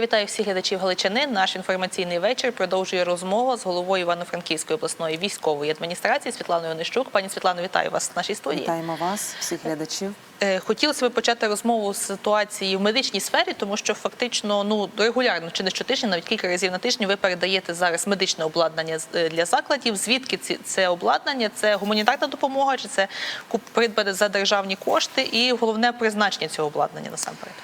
Я вітаю всіх глядачів Галичини. Наш інформаційний вечір продовжує розмова з головою Івано-Франківської обласної військової адміністрації Світланою Онищук. Пані Світлано, вітаю вас в нашій студії. Вітаємо вас, всіх глядачів. Е, Хотілося б почати розмову з ситуації в медичній сфері, тому що фактично ну регулярно чи не щотижня, навіть кілька разів на тиждень ви передаєте зараз медичне обладнання е, для закладів. Звідки ці це обладнання? Це гуманітарна допомога, чи це придбане за державні кошти? І головне призначення цього обладнання насамперед.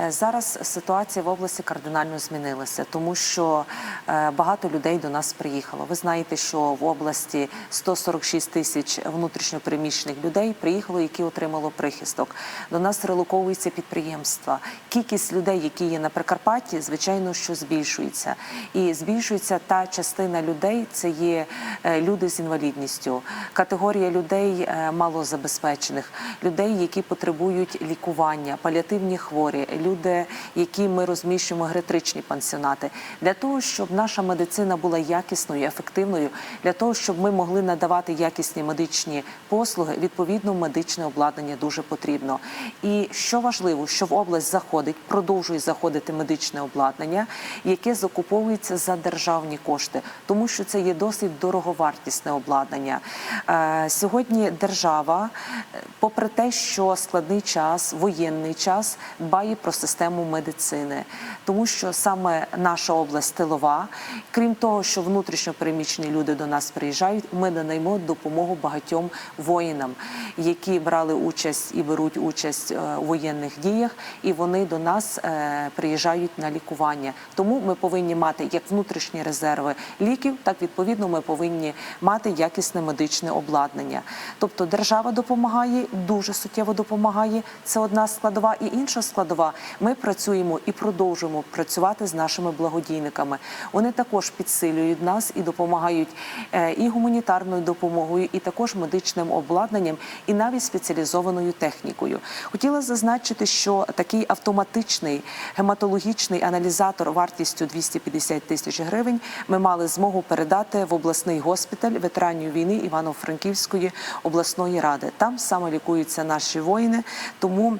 Е, Зараз ситуація в області кардинально змінилася, тому що е, багато людей до нас приїхало. Ви знаєте, що в області 146 тисяч внутрішньопереміщених людей приїхало, які отримало прихисток. До нас релоковуються підприємства. Кількість людей, які є на Прикарпатті, звичайно, що збільшується. І збільшується та частина людей, це є е, люди з інвалідністю, категорія людей малозабезпечених, людей, які потребують лікування, паліативні хворі, люди, які ми розміщуємо геретричні пансіонати, для того, щоб наша медицина була якісною, ефективною, для того, щоб ми могли надавати якісні медичні послуги, відповідно, медичне обладнання дуже потрібно. І що важливо, що в область заходить, продовжує заходити медичне обладнання, яке закуповується за державні кошти, тому що це є досить дороговартісне обладнання. Е, Сьогодні держава, е, попри те, що складний час, воєнний час, дбає про систему медицини, тому що саме наша область тилова, крім того, що внутрішньо переміщені люди до нас приїжджають, ми надаємо допомогу багатьом воїнам, які брали участь і беруть участь е, у воєнних діях, і вони до нас е, приїжджають на лікування. Тому ми повинні мати як внутрішні резерви ліків, так відповідно ми повинні мати якісне медичне обладнання. Тобто держава допомагає, дуже суттєво допомагає. Це одна складова, і інша складова. Ми працюємо і продовжуємо працювати з нашими благодійниками. Вони також підсилюють нас і допомагають е, і гуманітарною допомогою, і також медичним обладнанням, і навіть спеціалізованою технікою. Хотіла зазначити, що такий автоматичний гематологічний аналізатор вартістю 250 тисяч гривень ми мали змогу передати в обласний госпіталь ветеранів війни Івано-Франківської обласної ради. Там саме лікуються наші воїни, тому.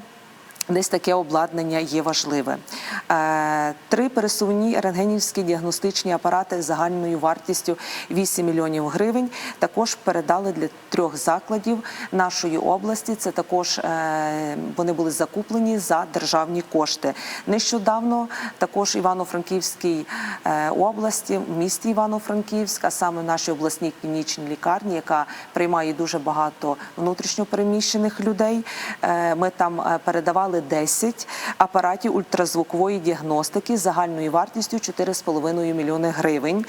Десь таке обладнання є важливе. Е, Три пересувні рентгенівські діагностичні апарати загальною вартістю 8 мільйонів гривень також передали для трьох закладів нашої області. Це також е, вони були закуплені за державні кошти. Нещодавно також Івано-Франківській е, області, в місті Івано-Франківськ, а саме в нашій обласній клінічній лікарні, яка приймає дуже багато внутрішньопереміщених людей. Ми там е, передавали 10 апаратів ультразвукової діагностики загальною вартістю 4,5 мільйони гривень.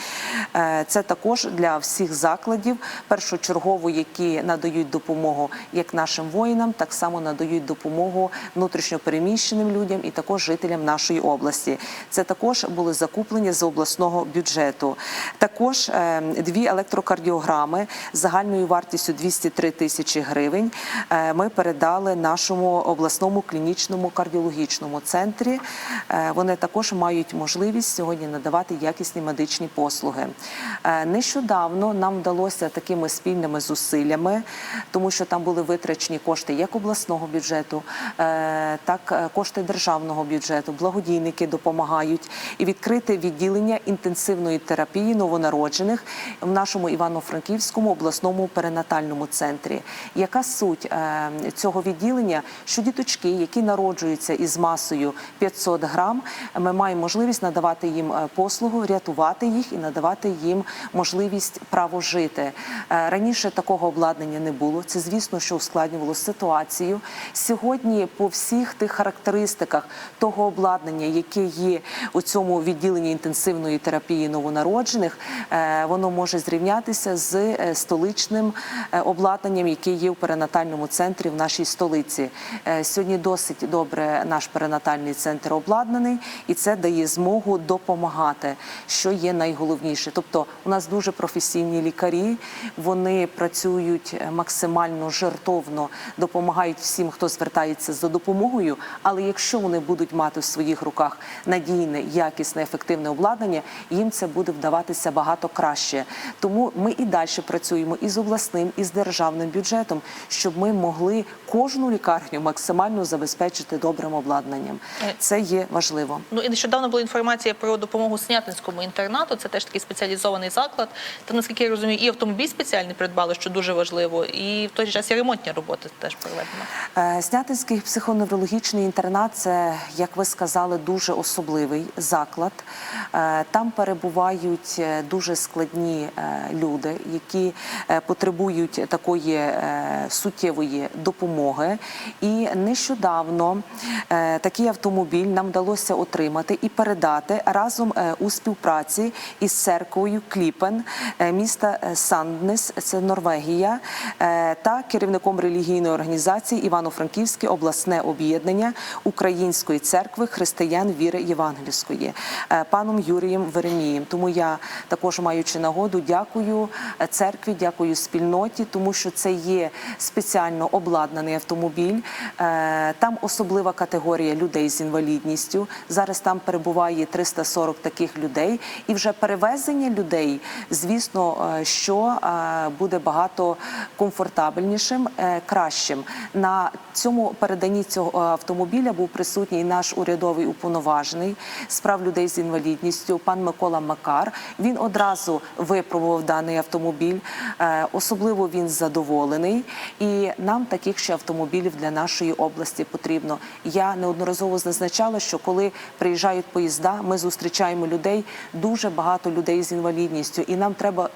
Е, Це також для всіх закладів першочергово, які надають допомогу як нашим воїнам, так само надають допомогу внутрішньопереміщеним людям і також жителям нашої області. Це також були закуплені з обласного бюджету. Також е, дві електрокардіограми загальною вартістю 203 тисячі гривень. е, Ми передали нашому обласному клінічному кардіологічному центрі. Е, Вони також мають можливість сьогодні надавати якісні медичні послуги. Е, Нещодавно нам вдалося такими спільними зусиллями, тому що там були витрачені кошти як обласного бюджету, е, так кошти державного бюджету. Благодійники допомагають і відкрити відділення інтенсивної терапії новонароджених в нашому Івано-Франківському обласному перинатальному центрі. Яка суть цього відділення? Що діточки, які народжуються із масою 500 грам, ми маємо можливість надавати їм е, послугу, рятувати їх і надавати їм можливість право жити. Е, Раніше такого обладнання не було. Це звісно, що ускладнювало ситуацію. Сьогодні, по всіх тих характеристиках того обладнання, яке є у цьому відділенні інтенсивної терапії новонароджених, е, воно може зрівнятися з столичним обладнанням, яке є в перинатальному центрі в нашій столиці. Сьогодні досить добре наш перинатальний центр обладнаний, і це дає змогу допомагати, що є найголовніше. Тобто, у нас дуже професійні лікарі, вони працюють е, максимально жертовно, допомагають всім, хто звертається за допомогою. Але якщо вони будуть мати в своїх руках надійне, якісне, ефективне обладнання, їм це буде вдаватися багато краще. Тому ми і далі працюємо і з обласним, і з державним бюджетом, щоб ми могли кожну лікарню максимально забезпечити забезпечити добрим обладнанням. Е. Це є важливо. Ну і нещодавно була інформація про допомогу Снятинському інтернату. Це теж такий спеціалізований заклад. Там, наскільки я розумію, і автомобіль спеціальний придбали, що дуже важливо, і в той же час і ремонтні роботи теж проведено. Е, Снятинський психоневрологічний інтернат це, як ви сказали, дуже особливий заклад. Е, Там перебувають дуже складні люди, які потребують такої суттєвої допомоги. І нещодавно е, такий автомобіль нам вдалося отримати і передати разом е, у співпраці із церквою Кліпен е, міста Санднес, це Норвегія, та керівником релігійної організації Івано-Франківське обласне об'єднання Української церкви християн віри Євангельської паном Юрієм Веремієм. Тому я також маючи нагоду, дякую церкві, дякую спільноті, тому що це є спеціально обладнаний автомобіль. Е, Особлива категорія людей з інвалідністю. Зараз там перебуває 340 таких людей, і вже перевезення людей, звісно, е, що е, буде багато комфортабельнішим, е, кращим. На цьому переданні цього автомобіля був присутній наш урядовий уповноважений з прав людей з інвалідністю, пан Микола Макар. Він одразу випробував даний автомобіль. Особливо він задоволений, і нам таких ще автомобілів для нашої області потрібно. Я неодноразово зазначала, що коли приїжджають поїзда, ми зустрічаємо людей, дуже багато людей з інвалідністю, і нам треба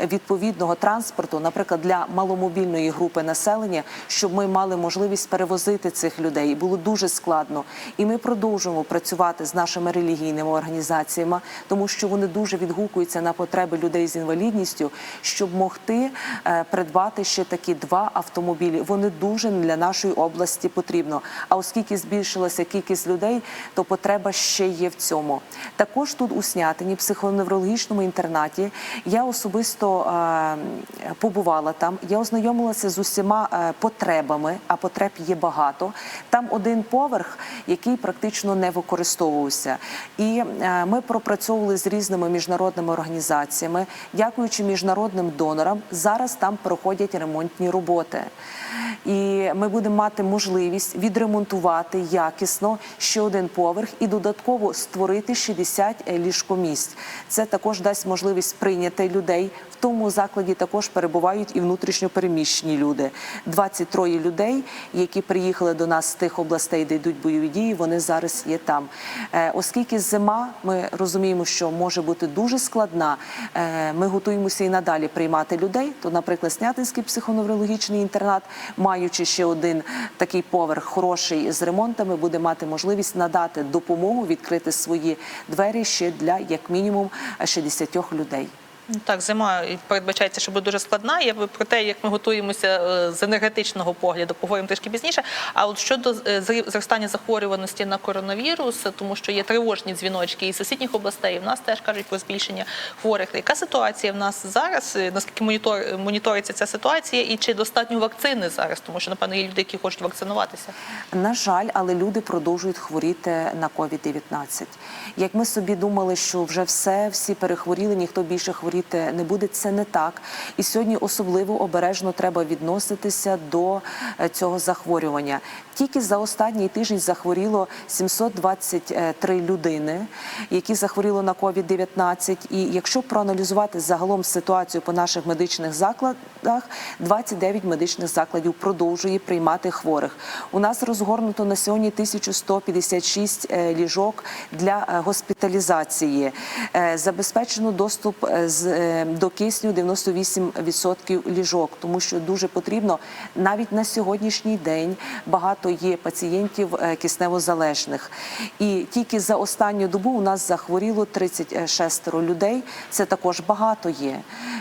відповідного транспорту, наприклад, для маломобільної групи населення, щоб ми мали можливість перевозити цих людей. Було дуже складно. І ми продовжуємо працювати з нашими релігійними організаціями, тому що вони дуже відгукуються на потреби людей з інвалідністю, щоб могти е, придбати ще такі два автомобілі. Вони дуже для нашої області потрібно. А оскільки збільшилася кількість людей, то потреба ще є в цьому. Також тут у Снятині, психоневрологічному інтернаті, я особисто е, побувала там. Я ознайомилася з усіма е, потребами, а потреб є багато. Там один поверх, який практично не використовувався. І е, ми пропрацьовували з різними міжнародними організаціями. Дякуючи міжнародним донорам, зараз там проходять ремонтні роботи. І ми будемо мати можливість відремонтувати якісно ще один поверх і додатково створити 60 ліжкомісць. Це також дасть можливість прийняти людей. В тому закладі також перебувають і внутрішньопереміщені люди. 23 людей, які приїхали до нас з тих областей, де йдуть бойові дії. Вони зараз є там. Е, Оскільки зима, ми розуміємо, що може бути дуже складна. е, Ми готуємося і надалі приймати людей. То, наприклад, Снятинський психоневрологічний інтернат, маючи ще один такий поверх хороший з ремонтами, буде мати можливість надати допомогу, відкрити свої двері ще для як мінімум 60 людей. Так, зима передбачається, що буде дуже складна. Я про те, як ми готуємося е, з енергетичного погляду, поговоримо трішки пізніше. А от щодо е, зростання захворюваності на коронавірус, тому що є тривожні дзвіночки із сусідніх областей, в нас теж кажуть про збільшення хворих. Яка ситуація в нас зараз? Е, Наскільки монітор моніториться ця ситуація, і чи достатньо вакцини зараз? Тому що напевно є люди, які хочуть вакцинуватися. На жаль, але люди продовжують хворіти на COVID-19. Як ми собі думали, що вже все, всі перехворіли, ніхто більше хворіти не буде, це не так. І сьогодні особливо обережно треба відноситися до е, цього захворювання. Тільки за останній тиждень захворіло 723 людини, які захворіли на COVID-19. І якщо проаналізувати загалом ситуацію по наших медичних закладах, 29 медичних закладів продовжує приймати хворих. У нас розгорнуто на сьогодні 1156 е, ліжок для е, госпіталізації. Забезпечено доступ з, до кисню 98% ліжок, тому що дуже потрібно навіть на сьогоднішній день багато є пацієнтів е, кисневозалежних. І тільки за останню добу у нас захворіло 36 людей. Це також багато є.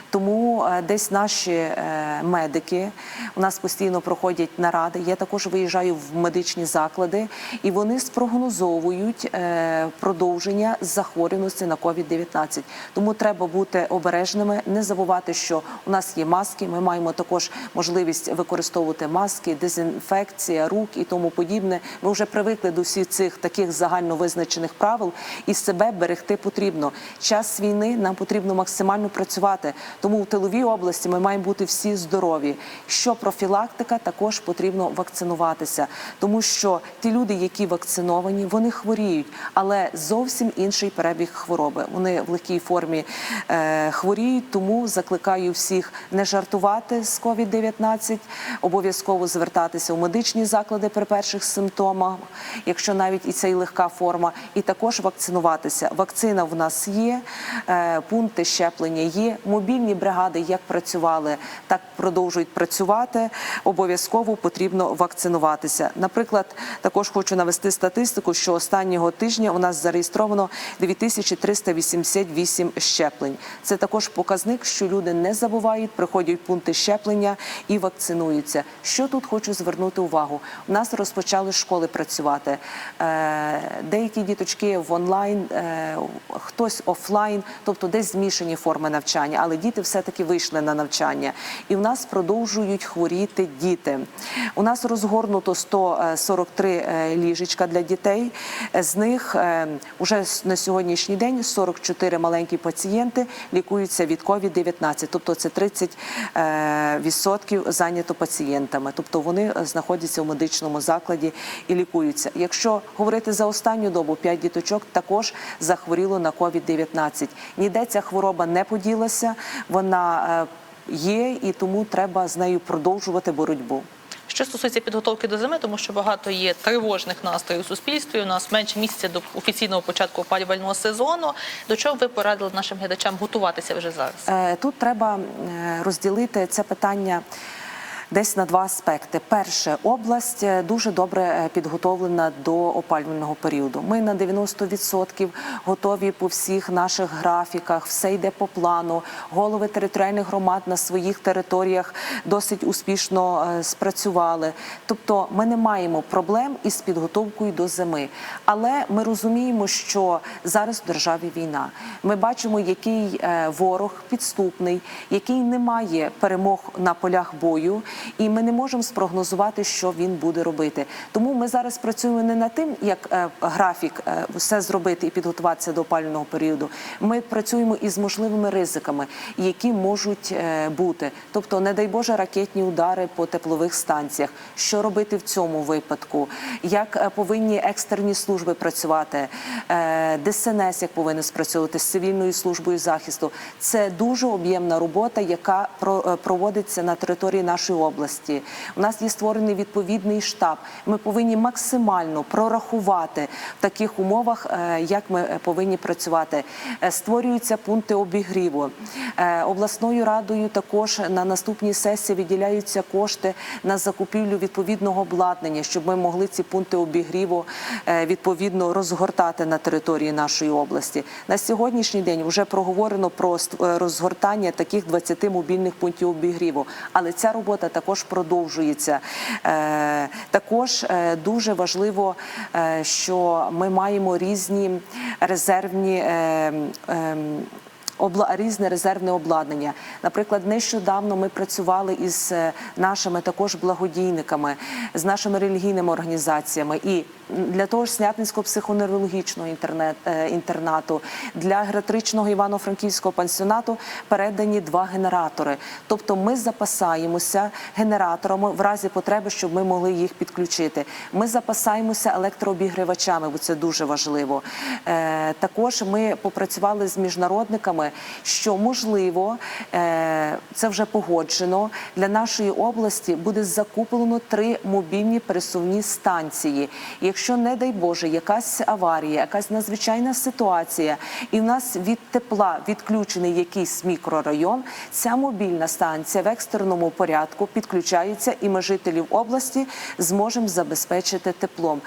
Тому е, десь наші е, медики у нас постійно проходять наради. Я також виїжджаю в медичні заклади, і вони спрогнозовують е, продовження захворюваності на COVID-19. Тому треба бути обережними, не забувати, що у нас є маски. Ми маємо також можливість використовувати маски, дезінфекція рук і тому подібне. Ми вже привикли до всіх цих таких загально визначених правил, і себе берегти потрібно. Час війни нам потрібно максимально працювати. Тому в тиловій області ми маємо бути всі здорові. Що профілактика, також потрібно вакцинуватися, тому що ті люди, які вакциновані, вони хворіють, але зовсім інший перебіг хвороби. Вони в легкій формі е, хворіють, тому закликаю всіх не жартувати з COVID-19, обов'язково звертатися у медичні заклади при перших симптомах, якщо навіть і це і легка форма, і також вакцинуватися. Вакцина в нас є, е, пункти щеплення є. Мобільні бригади як працювали, так продовжують працювати. Обов'язково потрібно вакцинуватися. Наприклад, також хочу навести статистику, що останнього тижня у нас зареєстровано 2388 щеплень. Це також показник, що люди не забувають, приходять в пункти щеплення і вакцинуються. Що тут хочу звернути увагу? У нас розпочали школи працювати. Е, Деякі діточки в онлайн, е, хтось офлайн, тобто десь змішані форми навчання, але діти все-таки вийшли на навчання. І в нас продовжують хворіти діти. У нас розгорнуто 143 е, ліжечка для дітей. З них вже на сьогоднішній день 44 маленькі пацієнти лікуються від COVID-19, тобто це 30 е, відсотків зайнято пацієнтами, тобто вони е, знаходяться в медичному закладі і лікуються. Якщо говорити за останню добу, 5 діточок також захворіло на COVID-19. Ніде ця хвороба не поділася, вона е, є і тому треба з нею продовжувати боротьбу. Що стосується підготовки до зими, тому що багато є тривожних настроїв у суспільстві. У нас менше місяця до офіційного початку опалювального сезону. До чого ви порадили нашим глядачам готуватися вже зараз? Е, Тут треба е, розділити це питання. Десь на два аспекти. Перше, область е, дуже добре е, підготовлена до опалювального періоду. Ми на 90% готові по всіх наших графіках, все йде по плану. Голови територіальних громад на своїх територіях досить успішно е, спрацювали. Тобто, ми не маємо проблем із підготовкою до зими. Але ми розуміємо, що зараз в державі війна. Ми бачимо, який ворог підступний, який не має перемог на полях бою, і ми не можемо спрогнозувати, що він буде робити. Тому ми зараз працюємо не над тим, як е, графік е, все зробити і підготуватися до опалювального періоду. Ми працюємо із можливими ризиками, які можуть е, бути. Тобто, не дай Боже, ракетні удари по теплових станціях. Що робити в цьому випадку? Як повинні екстерні служби працювати? ДСНС як повинен спрацьовувати з цивільною службою захисту? Це дуже об'ємна робота, яка про- проводиться на території нашої області. У нас є створений відповідний штаб. Ми повинні максимально прорахувати в таких умовах, е, як ми повинні працювати. Е, Створюються пункти обігріву. Е, Обласною радою також на наступній сесії виділяються кошти на закупівлю відповідного обладнання, щоб ми могли ці пункти обігріву відповідно розгортати на території нашої області. На сьогоднішній день вже проговорено про розгортання таких 20 мобільних пунктів обігріву, але ця робота також продовжується. Е, Також е, дуже важливо, е, що ми маємо різні резервні. Обла- різне резервне обладнання. Наприклад, нещодавно ми працювали із е, нашими також благодійниками, з нашими релігійними організаціями. І для того ж Снятинського психоневрологічного інтернет, е, інтернату, для гератричного івано-франківського пансіонату передані два генератори. Тобто ми запасаємося генераторами в разі потреби, щоб ми могли їх підключити. Ми запасаємося електрообігрівачами, бо це дуже важливо. Е, також ми попрацювали з міжнародниками, що можливо, е, це вже погоджено. Для нашої області буде закуплено три мобільні пересувні станції. Якщо, не дай Боже, якась аварія, якась надзвичайна ситуація, і в нас від тепла відключений якийсь мікрорайон, ця мобільна станція в екстреному порядку підключається, і ми жителів області зможемо забезпечити теплом.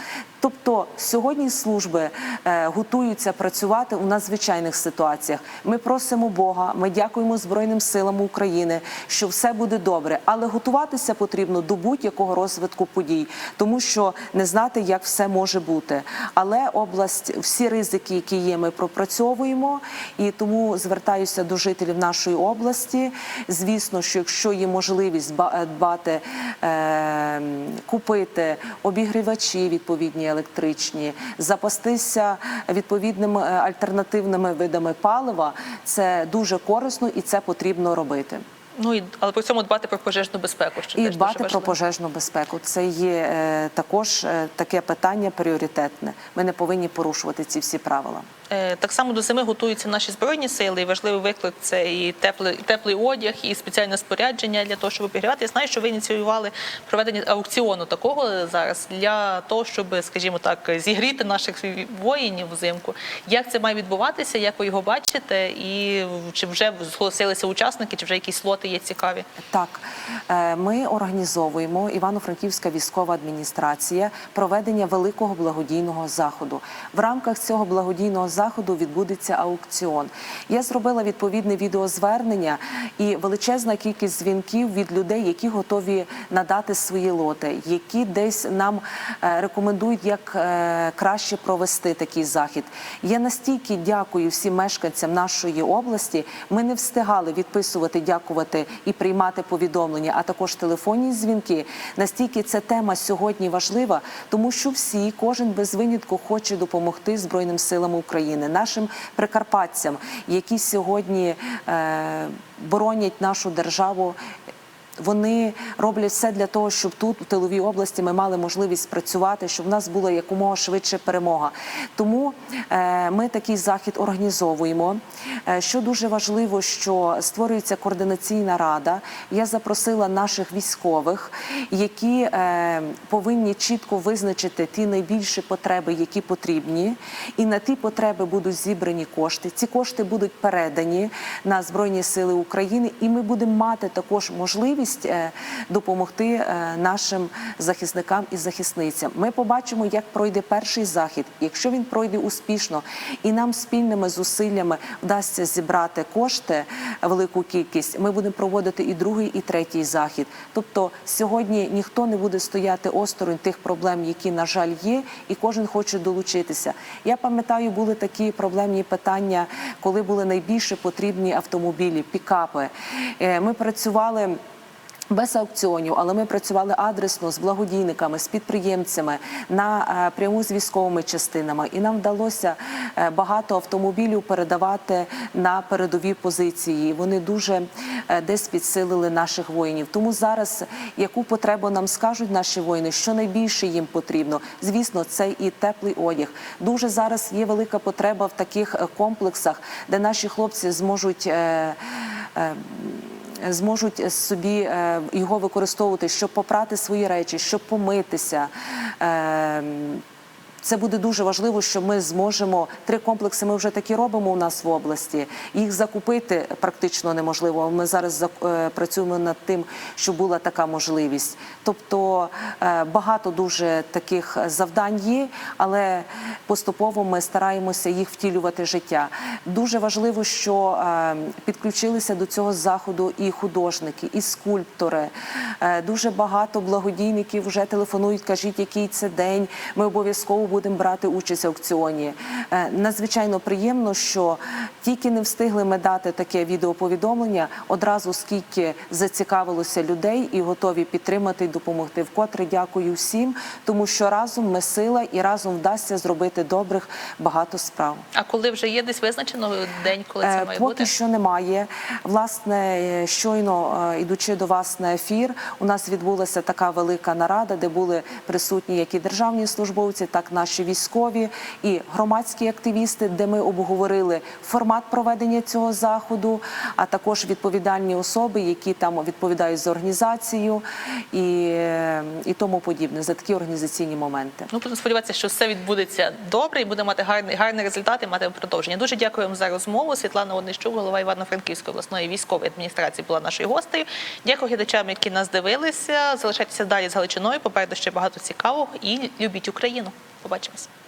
Тобто сьогодні служби е, готуються працювати у надзвичайних ситуаціях. Ми просимо Бога, ми дякуємо Збройним силам України, що все буде добре, але готуватися потрібно до будь-якого розвитку подій, тому що не знати, як все може бути. Але область, всі ризики, які є, ми пропрацьовуємо, і тому звертаюся до жителів нашої області. Звісно, що якщо є можливість е, дбати, е, купити обігрівачі відповідні електричні, запастися відповідними е, альтернативними видами палива, це дуже корисно і це потрібно робити. Ну і але при цьому дбати про пожежну безпеку. Що І теж дбати дуже про пожежну безпеку. Це є е, також е, таке питання пріоритетне. Ми не повинні порушувати ці всі правила. Е, Так само до зими готуються наші збройні сили, і важливий виклик це і теплий, теплий одяг, і спеціальне спорядження для того, щоб обігрівати. Я знаю, що ви ініціювали проведення аукціону такого зараз для того, щоб, скажімо так, зігріти наших воїнів взимку. Як це має відбуватися? Як ви його бачите? І чи вже зголосилися учасники, чи вже якісь лоти є цікаві? Так, е, ми організовуємо Івано-Франківська військова адміністрація проведення великого благодійного заходу. В рамках цього благодійного заходу відбудеться аукціон. Я зробила відповідне відеозвернення і величезна кількість дзвінків від людей, які готові надати свої лоти, які десь нам е, рекомендують, як е, краще провести такий захід. Я настільки дякую всім мешканцям нашої області. Ми не встигали відписувати, дякувати і приймати повідомлення, а також телефонні дзвінки. Настільки ця тема сьогодні важлива, тому що всі, кожен без винятку, хоче допомогти Збройним силам України, нашим прикарпатцям, які сьогодні е, боронять нашу державу. Вони роблять все для того, щоб тут, у тиловій області, ми мали можливість працювати, щоб в нас була якомога швидше перемога. Тому е, ми такий захід організовуємо. Е, що дуже важливо, що створюється координаційна рада. Я запросила наших військових, які е, повинні чітко визначити ті найбільші потреби, які потрібні, і на ті потреби будуть зібрані кошти. Ці кошти будуть передані на Збройні Сили України, і ми будемо мати також можливість е, допомогти е, нашим захисникам і захисницям. Ми побачимо, як пройде перший захід. Якщо він пройде успішно, і нам спільними зусиллями вдасться зібрати кошти, велику кількість, ми будемо проводити і другий, і третій захід. Тобто сьогодні ніхто не буде стояти осторонь тих проблем, які на жаль є, і кожен хоче долучитися. Я пам'ятаю, були такі проблемні питання, коли були найбільше потрібні автомобілі, пікапи. Е, Ми працювали. Без аукціонів, але ми працювали адресно з благодійниками, з підприємцями на е, пряму з військовими частинами, і нам вдалося е, багато автомобілів передавати на передові позиції. Вони дуже е, десь підсилили наших воїнів. Тому зараз яку потребу нам скажуть наші воїни, що найбільше їм потрібно. Звісно, це і теплий одяг. Дуже зараз є велика потреба в таких комплексах, де наші хлопці зможуть. Зможуть собі е, його використовувати, щоб попрати свої речі, щоб помитися. Це буде дуже важливо, що ми зможемо три комплекси. Ми вже такі робимо у нас в області. Їх закупити практично неможливо. Ми зараз е, працюємо над тим, щоб була така можливість. Тобто е, багато дуже таких завдань є, але поступово ми стараємося їх втілювати життя. Дуже важливо, що е, підключилися до цього заходу і художники, і скульптори. Дуже багато благодійників вже телефонують, кажіть, який це день. Ми обов'язково будемо брати участь в аукціоні. Е, Надзвичайно приємно, що тільки не встигли ми дати таке відеоповідомлення, одразу скільки зацікавилося людей і готові підтримати і допомогти. Вкотре дякую всім, тому що разом ми сила і разом вдасться зробити добрих багато справ. А коли вже є десь визначено день, коли це Е, має Поки бути? що немає. Власне, щойно е, ідучи до вас на ефір, у нас відбулася така велика нарада, де були присутні як і державні службовці, так і наші військові і громадські активісти, де ми обговорили формат проведення цього заходу, а також відповідальні особи, які там відповідають за організацію і, і тому подібне за такі організаційні моменти. Ну, будемо сподіватися, що все відбудеться добре і буде мати гарний, гарний результат і мати продовження. Дуже дякую вам за розмову. Світлана Однищук, голова Івано-Франківської обласної військової адміністрації, була нашою гостею. Дякую глядачам, які нас дивилися. Залишайтеся далі з Галичиною. Попереду ще багато цікавого і любіть Україну. Obote Mesa.